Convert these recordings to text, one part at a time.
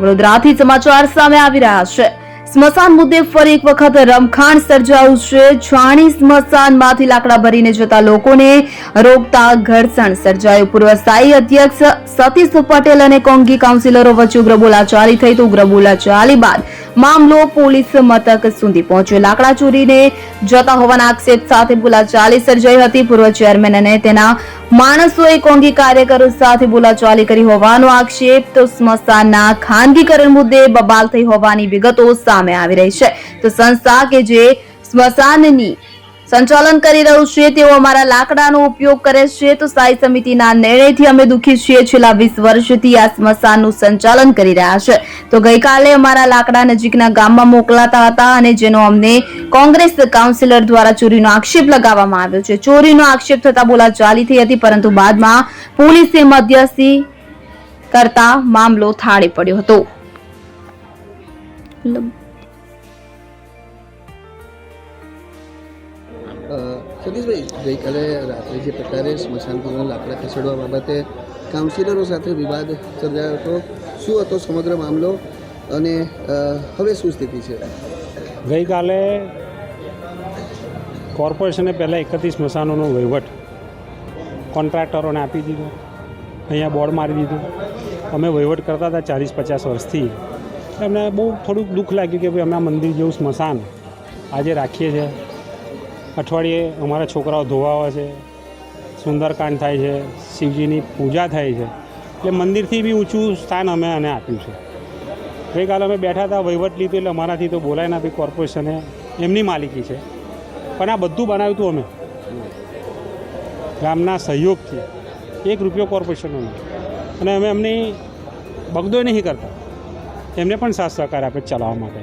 વડોદરાથી સમાચાર સામે આવી રહ્યા છે. સ્મશાન મુદ્દે ફરી એક વખત રમખાણ સર્જાયું છે. છાણી સ્મશાનમાંથી લાકડા ભરીને જતા લોકોને રોકતા ઘર્ષણ સર્જાયું. પૂર્વ સ્થાયી અધ્યક્ષ સતીશ પટેલ અને કોંગી કાઉન્સિલરો વચ્ચે ઉગ્ર બોલાચાલી થઈ તો ઉગ્ર બોલાચાલી બાદ મામલો પોલીસ મથક સુધી પહોંચ્યો. લાકડા ચોરીને જતા હોવાના આક્ષેપ સાથે બોલાચાલી સર્જાઈ હતી. પૂર્વ ચેરમેન અને તેના માણસોએ કોંગી કાર્યકરો સાથે બોલાચાલી કરી હોવાનો આક્ષેપ તો સ્મશાનના ખાનગીકરણ મુદ્દે બબાલ થઈ હોવાની વિગતો સામે આવી રહી છે. તો સંસ્થા કે જે સ્મશાનની સંચાલન કરી રહ્યું છે તેઓ અમારા લાકડાનો ઉપયોગ કરે છે. તો સ્થાયી સમિતિના નિર્ણયથી અમે દુઃખી છીએ. છેલ્લા વીસ વર્ષથી આ સ્મશાનનું સંચાલન કરી રહ્યા છે. તો ગઈકાલે અમારા લાકડા નજીકના ગામમાં મોકલાતા હતા અને જેનો અમને કોંગ્રેસ કાઉન્સિલર દ્વારા ચોરીનો આક્ષેપ લગાવવામાં આવ્યો છે. ચોરીનો આક્ષેપ થતા બોલાચાલી થઈ હતી, પરંતુ બાદમાં પોલીસે મધ્યસ્થી કરતા મામલો થાળે પડ્યો હતો. સતીશભાઈ, ગઈકાલે રાત્રે જે પ્રકારે સ્મશાનપુરના લાકડા ખસેડવા બાબતે કાઉન્સિલરો સાથે વિવાદ સર્જાયો હતો. શું હતો સમગ્ર મામલો અને હવે શું સ્થિતિ છે? ગઈકાલે કોર્પોરેશને પહેલાં એકત્રીસ સ્મશાનોનો વહીવટ કોન્ટ્રાક્ટરોને આપી દીધો. અહીંયા બોર્ડ મારી દીધું. અમે વહીવટ કરતા હતા ચાલીસ પચાસ વર્ષથી. એમને બહુ થોડુંક દુઃખ લાગ્યું કે ભાઈ અમે આ મંદિર જેવું સ્મશાન આજે રાખીએ છીએ. અઠવાડિયે અમારા છોકરાઓ ધોવાવા છે, સુંદરકાંડ થાય છે, શિવજીની પૂજા થાય છે. એટલે મંદિરથી બી ઊંચું સ્થાન અમે આને આપ્યું છે. ગઈકાલે અમે બેઠા હતા વહીવટ લીધું, એટલે અમારાથી તો બોલાય નથી કોર્પોરેશને, એમની માલિકી છે. પણ આ બધું બનાવ્યું હતું અમે. ગામના સહયોગથી. એક રૂપિયો કોર્પોરેશનનો અને અમે એમની બગદોય નહીં કરતા. એમને પણ સાથ સહકાર આપે ચલાવવા માટે.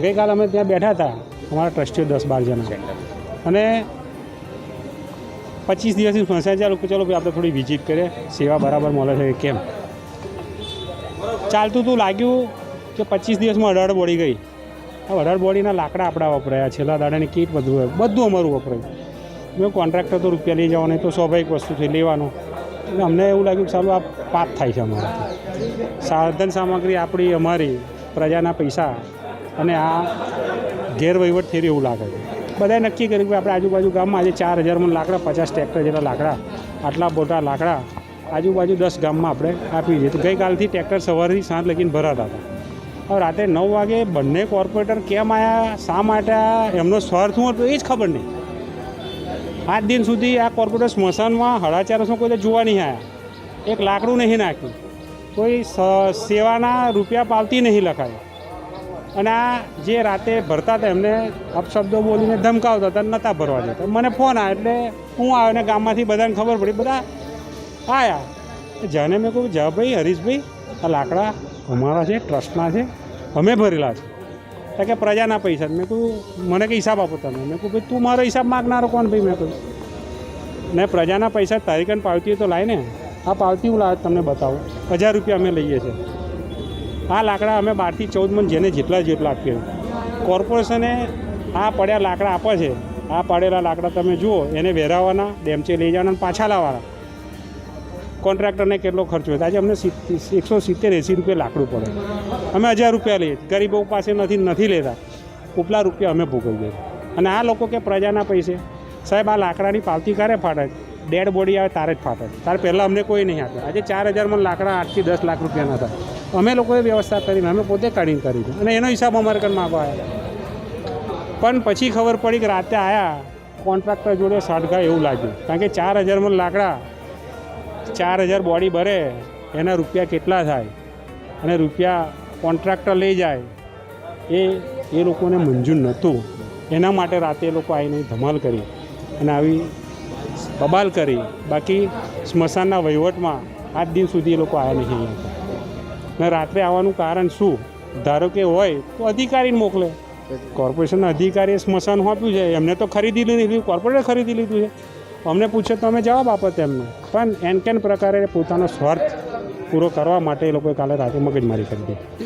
ગઈકાલે અમે ત્યાં બેઠા હતા. અમારા ટ્રસ્ટીઓ દસ બાર જણા. અને પચીસ દિવસની સંસ્થા ચાલુ ચાલો ભાઈ, આપણે થોડી વિઝિટ કરીએ. સેવા બરાબર મળે છે કેમ? ચાલતું તું લાગ્યું કે પચીસ દિવસમાં અઢાર બોડી ગઈ. અઢાર બોડીના લાકડા આપણા વપરાયા. છેલ્લા દાડાની કીટ બધું હોય. બધું અમારું વપરાયું. મેં કોન્ટ્રાક્ટર તો રૂપિયા લઈ જવાનો. તો સ્વાભાવિક વસ્તુ છે, લેવાનો. અમને એવું લાગ્યું કે ચાલો, આ પાપ થાય છે અમારાથી. સાધન સામગ્રી આપણી, અમારી, પ્રજાના પૈસા અને આ ગેરવહીવટ રહ્યું એવું લાગે છે. બધાએ નક્કી કર્યું કે આપણે આજુબાજુ ગામમાં આજે ચાર હજારમાં લાકડા, પચાસ ટ્રેક્ટર જેટલા લાકડા, આટલા મોટા લાકડા આજુબાજુ દસ ગામમાં આપણે આપી દઈએ તો ગઈકાલથી ટ્રેક્ટર સવારથી સાંજ લગીને ભરાતા હતા. હવે રાતે નવ વાગે બંને કોર્પોરેટર કેમ આવ્યા શા માટે એમનો સ્વાર્થ શું હતો એ જ ખબર નહીં. આજ દિન સુધી આ કોર્પોરેટર સ્મશાનમાં હળાચારસમાં કોઈ જોવા નહીં આવ્યા એક લાકડું નહીં નાખ્યું. કોઈ સેવાના રૂપિયા પાવતી નહીં લખાય. અને આ જે રાતે ભરતા હતા, એમને અપશબ્દો બોલીને ધમકાવતા હતા નહોતા ભરવા દેતા. મને ફોન આવ્યો એટલે હું આવ્યો ને ગામમાંથી બધાને ખબર પડી, બધા આવ્યા જાને મેં કહું જા ભાઈ, હરીશભાઈ, આ લાકડા અમારા છે, ટ્રસ્ટના છે, અમે ભરેલા છે. તો કે પ્રજાના પૈસા મેં કહ્યું મને કંઈ હિસાબ આપો તમે. મેં કહું ભાઈ, તું મારો હિસાબ માગનારો કોણ ભાઈ? મેં કહ્યું ને પ્રજાના પૈસા તારીખન પાવતી તો લાવીને આ પાવતી હું લાવે, તમને બતાવું. હજાર રૂપિયા અમે લઈએ છીએ. આ લાકડા અમે બારથી ચૌદ મણ જેને જેટલા જેટલા આપીએ. કોર્પોરેશને આ પડ્યા લાકડા આપે છે. આ પડેલા લાકડા તમે જુઓ, એને વેરાવવાના ડેમચે લઈ જવાના પાછા લાવવાના. કોન્ટ્રાક્ટરને કેટલો ખર્ચ હોય આજે અમને એકસો સિત્તેર એંસી રૂપિયા લાકડું પડે. અમે હજાર રૂપિયા લઈએ. ગરીબો પાસે નથી નથી લેતા. ઉપલા રૂપિયા અમે ભોગવીએ અને આ લોકો કે પ્રજાના પૈસે. સાહેબ, આ લાકડાની પાવતી ક્યારે ફાટે? ડેડ બોડી આવે, તારે જ ફાટે. તારે પહેલાં અમને કોઈ નહીં આપે. આજે ચાર હજારમાં લાકડા આઠથી દસ લાખ રૂપિયાના હતા. અમે લોકોએ વ્યવસ્થા કરીને અમે પોતે કાઢીને કરી અને એનો હિસાબ અમારે કન માગવા પણ પછી ખબર પડી કે રાતે આવ્યા કોન્ટ્રાક્ટર જોડે સાઠગા એવું લાગ્યું. કારણ કે ચાર હજારમાં લાકડા, ચાર હજાર બોડી ભરે એના રૂપિયા કેટલા થાય? અને રૂપિયા કોન્ટ્રાક્ટર લઈ જાય. એ એ લોકોને મંજૂર નહોતું. એના માટે રાતે એ લોકો આવીને ધમાલ કરી અને આવી બબાલ કરી. બાકી સ્મશાનના વહીવટમાં આજ દિન સુધી એ લોકો આવ્યા નહીં ને રાત્રે આવવાનું કારણ શું? ધારો કે હોય, તો અધિકારીને મોકલે. કોર્પોરેશનના અધિકારીએ સ્મશાન આપ્યું છે. એમને તો ખરીદી લીધું, કોર્પોરેટે ખરીદી લીધું છે. અમને પૂછે તો અમે જવાબ આપો તેમને. પણ એન કેન પ્રકારે પોતાનો સ્વાર્થ પૂરો કરવા માટે એ લોકોએ કાલે રાતે મગજમારી કરી દીધી.